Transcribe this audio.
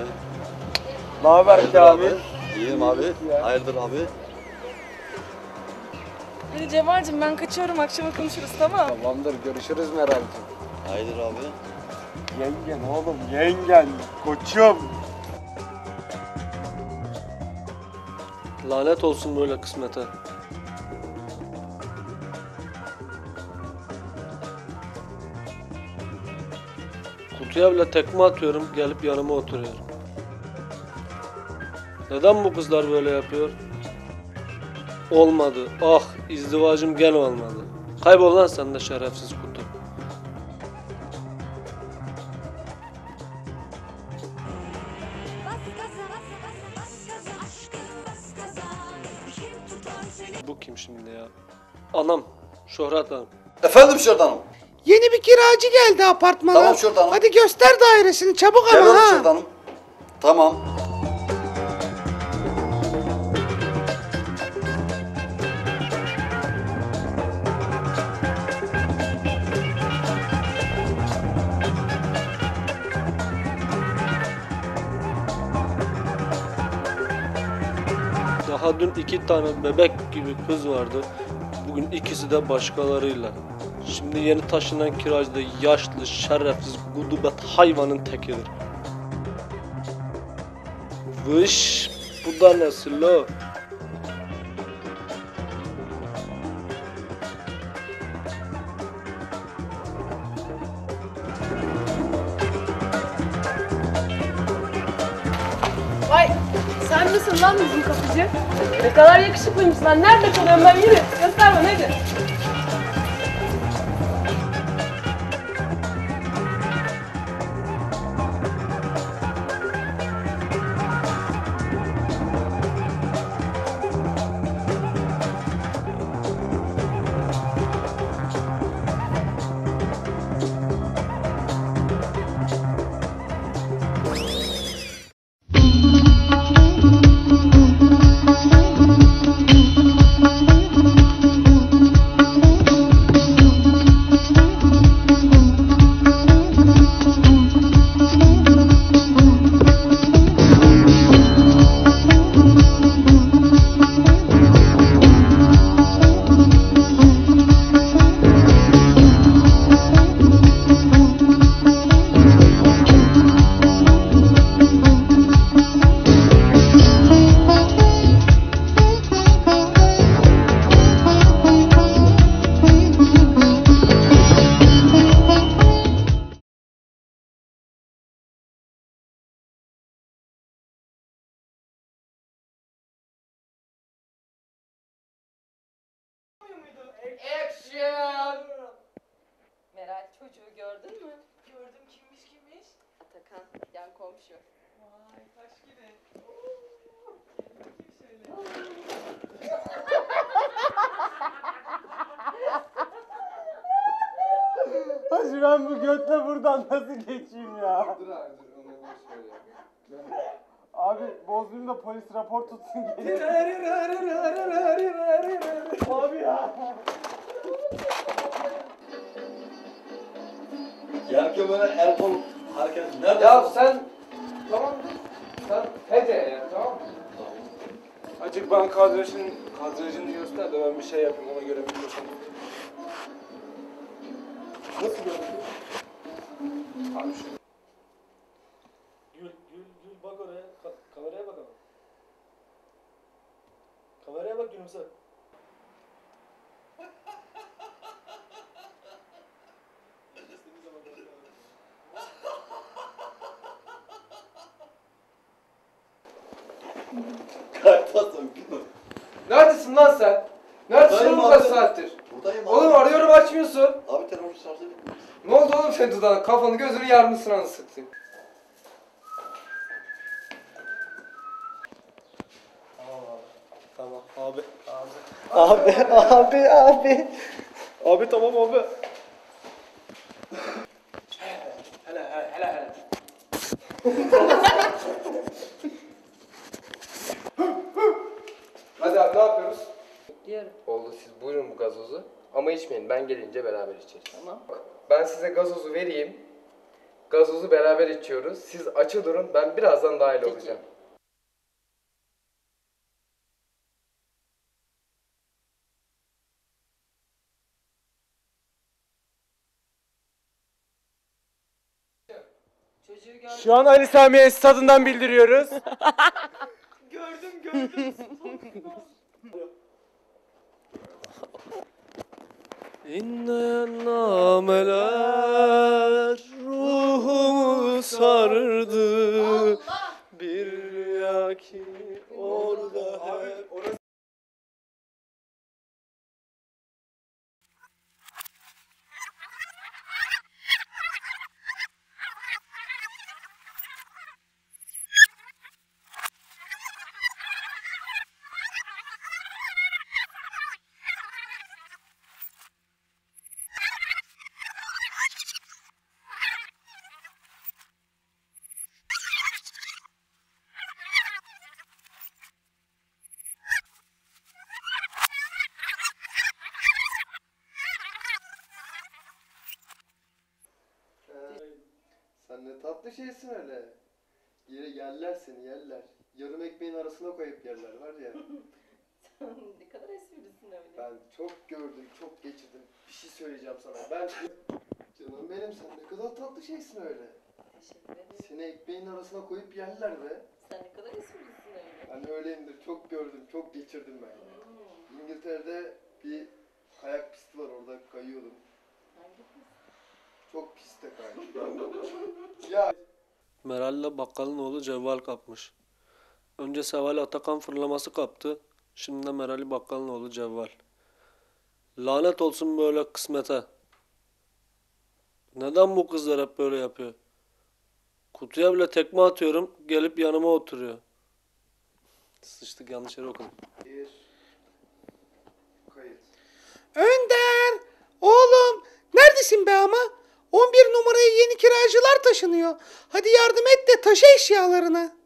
abi. Ne haber Kamil? İyiyim abi. Hayırdır abi? Hadi Cemal'cim ben kaçıyorum akşama konuşuruz tamam Tamamdır görüşürüz Meral'cim. Hayırdır abi? Yengen oğlum yengen. Koçum. Lanet olsun böyle kısmete. Kutuya bile tekme atıyorum, gelip yanıma oturuyor. Neden bu kızlar böyle yapıyor? Olmadı. Ah, izdivacım gene olmadı. Kaybol lan sen de şerefsiz kutu. Bu kim şimdi ya? Anam, Şöhret Hanım. Efendim Şırdanım. Yeni bir kiracı geldi apartmana. Tamam Şırdanım. Hadi göster dairesini çabuk ama Geliyorum ha. Şırdanım. Tamam. Dün iki tane bebek gibi kız vardı. Bugün ikisi de başkalarıyla. Şimdi yeni taşınan kiracı da yaşlı, şerefsiz, gudubet hayvanın tekidir. Vış, bu da nasıl o? Misin lan bizim kapıcı? Ne kadar yakışıklıymış lan. Nerede kalıyorum ben yürü. Göster bana hadi. Meral çocuğu gördün mü? Gördüm kimmiş kimmiş? Atakan yan komşu. Vay taş gibi. Hacı ben bu götle buradan nasıl geçeyim ya? Abi bozmayayım da polis rapor tutsun gelin. Abi ya. Ya ki böyle el kol hareket. Nerede? Ya sen tamam sen hede ya tamam mı? Acık bana kadrajın, kadrajını göster de ben bir şey yapayım ona göre mikrofonu. Nasıl görünüyor? Gülümse. Kaytasın. Neredesin lan sen? Neredesin Buradayım bu kadar abi. saattir? Buradayım abi. Oğlum arıyorum açmıyorsun. Abi telefonu şarjı bitmiş. Ne oldu oğlum senin dudağına? Kafanı gözünü yarmışsın anasını satayım. Tamam abi. Abi. Abi abi abi. Abi tamam abi. Hele hele hele hele. Hadi abi ne yapıyoruz? Diyorum. Oldu siz buyurun bu gazozu. Ama içmeyin ben gelince beraber içeriz. Tamam. Ben size gazozu vereyim. gazozu beraber içiyoruz. Siz açı durun. Ben birazdan dahil olacağım. Şu an Ali Sami'ye stadından bildiriyoruz. İnleyen nameler ruhumu sardı. Bir rüya ki orada hep Sen ne tatlı şeysin öyle. Yere yerler seni yerler. Yarım ekmeğin arasına koyup yerler var ya. ne kadar esprilisin öyle. Ben çok gördüm, çok geçirdim. Bir şey söyleyeceğim sana. Ben... Canım benim sen ne kadar tatlı şeysin öyle. Teşekkür ederim. Seni ekmeğin arasına koyup yerler be. Sen ne kadar esprilisin öyle. Ben öyleyimdir. Çok gördüm, çok geçirdim ben. İngiltere'de bir kayak pisti var orada kayıyordum. Hangi kız? Çok piste kaydım. ya Meral'le bakkalın oğlu Cevval kapmış. Önce Seval Atakan fırlaması kaptı. Şimdi de Meral'i bakkalın oğlu Cevval. Lanet olsun böyle kısmete. Neden bu kızlar hep böyle yapıyor? Kutuya bile tekme atıyorum, gelip yanıma oturuyor. Sıçtık yanlış yere okudum. bir kayıt. Önder! Oğlum! Neredesin be ama? 11 numaraya yeni kiracılar taşınıyor. Hadi yardım et de taşı eşyalarını.